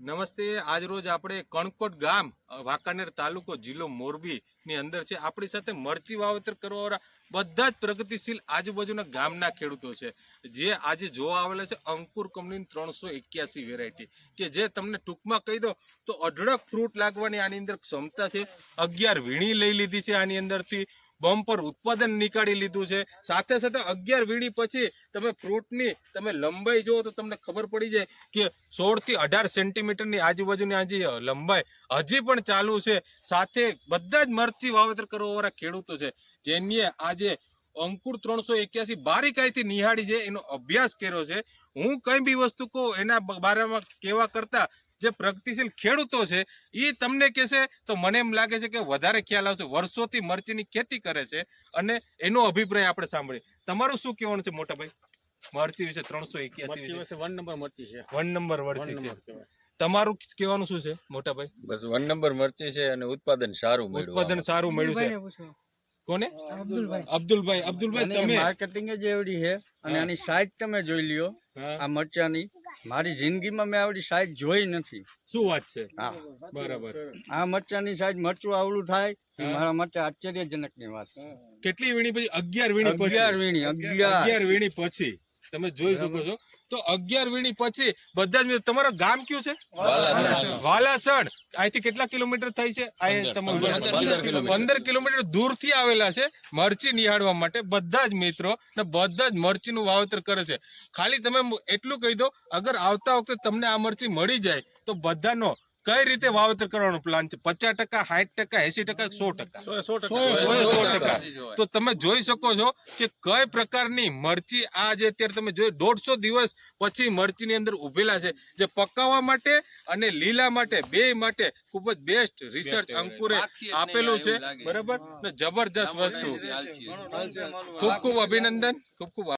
નમસ્તે, આજ રોજ આપણે કણકોટ ગામ વાંકાનેર તાલુકો જિલ્લો મોરબી ની અંદર છે. આપણી સાથે મરચી વાવેતર કરવાવાળા બધા જ પ્રગતિશીલ આજુબાજુના ગામના ખેડૂતો છે. જે આજે જોવા આવેલા છે અંકુર કંપનીની ત્રણસો એક્યાસી વેરાયટી કે જે તમને ટૂંકમાં કહી દો તો અઢળક ફ્રૂટ લાગવાની આની અંદર ક્ષમતા છે. અગિયાર વીણી લઈ લીધી છે આની અંદરથી. બમ્પર ઉત્પાદન નીકાળી લીધું છે. સાથે સાથે અગિયાર વીણી પછી તમે ફ્રૂટની તમે લંબાઈ જુઓ તો તમને ખબર પડી જાય કે સોળથી અઢાર સેન્ટીમીટરની આજુબાજુની આ લંબાઈ હજી પણ ચાલુ છે. સાથે બધા જ મરચી વાવેતર કરવાવાળા ખેડૂતો છે. જેની આજે અંકુર ત્રણસો એક્યાસી બારીકાઈથી નિહાળી છે. એનો અભ્યાસ કર્યો છે. હું કઈ બી વસ્તુ કહું એના બારામાં કહેવા કરતા જે પ્રગતિશીલ ખેડૂતો છે એ તમને કહેશે તો મને એમ લાગે છે કે વધારે ખ્યાલ આવશે. વર્ષોથી મરચીની ખેતી કરે છે અને એનો અભિપ્રાય આપણે સાંભળીએ. તમારું શું કહેવાનું છે મોટા ભાઈ મરચી વિશે ત્રણસો એક્યાસી મરચી વિશે. વિશે વન નંબર મરચી છે. વન નંબર મરચી છે. તમારું કહેવાનું શું છે મોટા ભાઈ બસ વન નંબર મરચી છે અને ઉત્પાદન સારું મળ્યું ઉત્પાદન સારું મળ્યું છે. કોને? અબ્દુલભાઈ. અબ્દુલભાઈ અબ્દુલભાઈ અને તમે? માર્કેટિંગ જ એવડી છે અને આની સાઈઝ તમે જોઈ લ્યો આ મરચાની. મારી જિંદગીમાં મેં આવડી સાઈઝ જોઈ નથી. શું વાત છે? હા. બરાબર. આ મરચાની સાઈઝ મરચું આવડું થાય મારા માટે આશ્ચર્યજનકની વાત કેટલી વીણી પછી? અગિયાર વીણી અગિયાર વીણી અગિયાર વીણી પછી. તમે જોઈ શકો છો. તો અગિયાર વીણી પછી બધા જ તમારું ગામ કયું છે વાલાસણ. અહીંથી કેટલા કિલોમીટર થાય છે પંદર. કિલોમીટર. પંદર કિલોમીટર દૂરથી આવેલા છે મરચી નિહાળવા માટે બધા જ મિત્રો ને બધા જ મરચીનું વાવેતર કરે છે ખાલી તમે એટલું કહી દો અગર આવતા વખતે તમને આ મરચી મળી જાય તો બધાનો કઈ રીતે વાવેતર કરવાનો પ્લાન છે? પચાસ ટકા સાઠ ટકા એસી ટકા સો ટકા? સો ટકા. તો તમે જોઈ શકો છો કે કઈ પ્રકારની મરચી આ જે અત્યારે તમે જોઈ દોઢસો દિવસ પછી મરચીની અંદર ઉભેલા છે જે પકાવવા માટે અને લીલા માટે બે માટે ખૂબ જ બેસ્ટ રિસર્ચ અંકુરે આપેલું છે બરાબર? ને જબરજસ્ત વસ્તુ. ખૂબ ખૂબ અભિનંદન ખૂબ ખૂબ